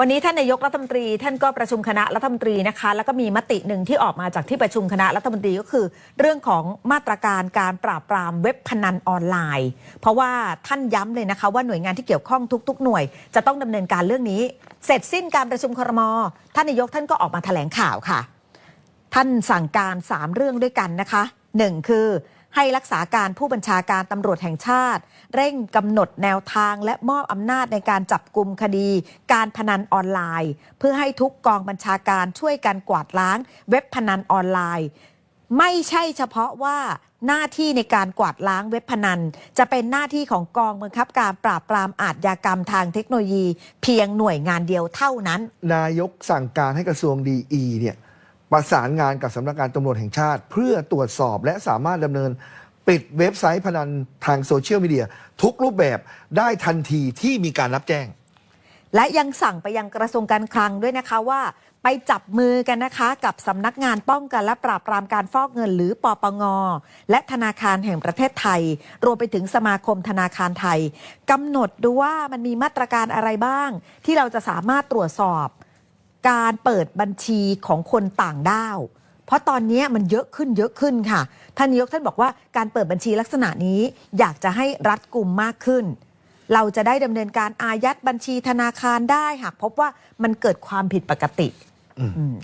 วันนี้ท่านนายกรัฐมนตรีท่านก็ประชุมคณะรัฐมนตรีนะคะ แล้วก็มีมติหนึ่งที่ออกมาจากที่ประชุมคณะรัฐมนตรีก็คือ เรื่องของมาตรการการปราบปรามเว็บพนันออนไลน์ เพราะว่าท่านย้ำเลยนะคะ ว่าหน่วยงานที่เกี่ยวข้องทุก ๆ หน่วย จะต้องดำเนินการเรื่องนี้ เสร็จสิ้นการประชุมครม ท่านนายกท่านก็ออกมาแถลงข่าวค่ะ ท่านสั่งการ 3 เรื่องด้วยกันนะคะ 1 คือ ให้รักษาการผู้บัญชาการตำรวจแห่งชาติ เร่งกำหนดแนวทางและมอบอำนาจในการจับกลุ่มคดี การพนันออนไลน์ เพื่อให้ทุกกองบัญชาการช่วยกันกวาดล้าง เว็บพนันออนไลน์ ไม่ใช่เฉพาะว่าหน้าที่ในการกวาดล้างเว็บพนัน จะเป็นหน้าที่ของกองบังคับการปราบปรามอาชญากรรมทางเทคโนโลยี เพียงหน่วยงานเดียวเท่านั้น นายกสั่งการให้กระทรวงดีอีเนี่ย ประสานงานกับสำนักงานตำรวจแห่งชาติ เพื่อตรวจสอบและสามารถดำเนิน ปิดเว็บไซต์พนันทางโซเชียลมีเดีย ทุกรูปแบบได้ทันทีที่มีการรับแจ้ง และยังสั่งไปยังกระทรวงการคลังด้วยนะคะว่า ไปจับมือกันนะคะ กับสำนักงานป้องกันและปราบปรามการฟอกเงินหรือปปง และธนาคารแห่งประเทศไทย รวมไปถึงสมาคมธนาคารไทยกำหนดดูว่ามันมีมาตรการอะไรบ้าง ที่เราจะสามารถตรวจสอบ การเปิดบัญชีของคนต่างด้าว เพราะตอนนี้มันเยอะขึ้นเยอะขึ้นค่ะ ท่านนายกท่านบอกว่าการเปิดบัญชีลักษณะนี้อยากจะให้รัดกุมมากขึ้น เราจะได้ดำเนินการอายัดบัญชีธนาคารได้หากพบว่ามันเกิดความผิดปกติอืมอืม